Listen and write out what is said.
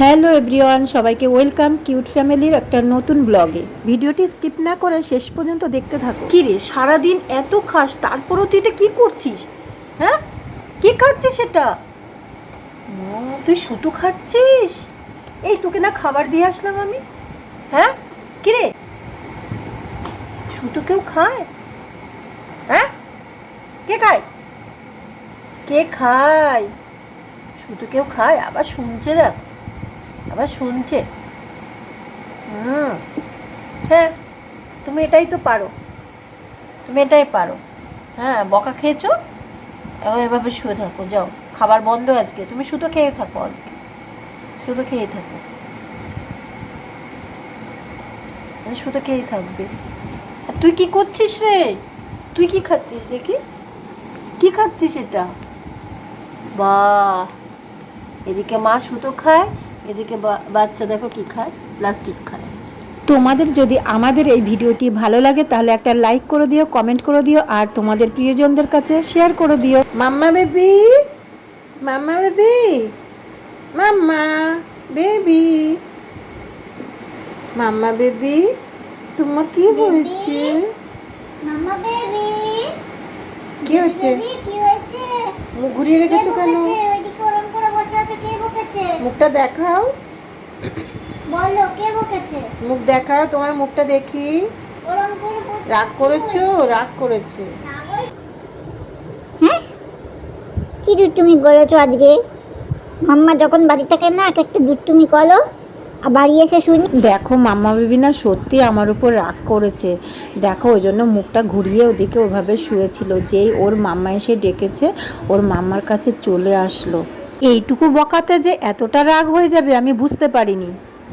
Hello everyone, সবাইকে welcome cute ফ্যামিলির একটা নতুন ব্লগে। ভিডিওটি স্কিপ না করে শেষ পর্যন্ত দেখতে থাকো। কি রে সারাদিন এত খাস, তারপরও তুই এটা কি করছিস? হ্যাঁ? কি খাচ্ছিস সেটা? তুই শুধু খাচ্ছিস? এই তোকে না খাবার দিয়ে আসলাম আমি। হ্যাঁ? কি রে শুধু কেউ খায়? হ্যাঁ? কে খায়? কে খায়? শুধু কেউ খায়? আবার শুনছে দেখ। আবার শুনছে? হুম। হ্যাঁ তুমি এটাই তো পারো। তুমি এটাই পারো। হ্যাঁ বকা খেয়েছো? এভাবে শুয়ে থাকো, যাও। খাবার বন্ধ আজকে। তুমি শুধু খেয়ে থাকো আজকে। শুধু খেয়ে থাকো। শুধু খেয়েই থাকবে। আর তুই কি করছিস রে? তুই কি খাচ্ছিস রে কি? কি খাচ্ছিস এটা? বাহ! এদিকে মা সুতো খায় এদিকে বা- বাচ্চা দেখো কি খায়? প্লাস্টিক খায়। তোমাদের যদি আমাদের এই ভিডিওটি ভালো লাগে তাহলে একটা লাইক করে দিও কমেন্ট করে দিও আর তোমাদের প্রিয়জনদের কাছে শেয়ার করে দিও। Mamma baby? Mamma baby? Mamma baby? Mamma baby তোমার কি হয়েছে? মামা বেবি? কি হয়েছে? কি হয়েছে? মুখ ঘুরিয়ে রেখেছো কেন বকেছে ওইদিকে ওরম করে বসে আছে কে বকেছে মুখটা দেখাও। বলো কে বকেছে? মুখ দেখাও তোমার মুখটা দেখি। রাগ করেছ? রাগ করেছে। হ্যাঁ কি দুষ্টুমি করেছ আজকে? মাম্মা যখন বাড়ি থাকে না এক একটা দুষ্টুমি করো। আর বাড়ি এসে শুনি। দেখো মাম্মা বেবি না সত্যি আমার উপর রাগ করেছে। দেখো ওই জন্য মুখটা ঘুরিয়ে ওদিকে ওভাবে শুয়েছিল। যেই ওর মাম্মা এসে ডেকেছে ওর মাম্মার কাছে চলে আসলো। এইটুকু বকাতে যে এতটা রাগ হয়ে যাবে আমি বুঝতে পারিনি।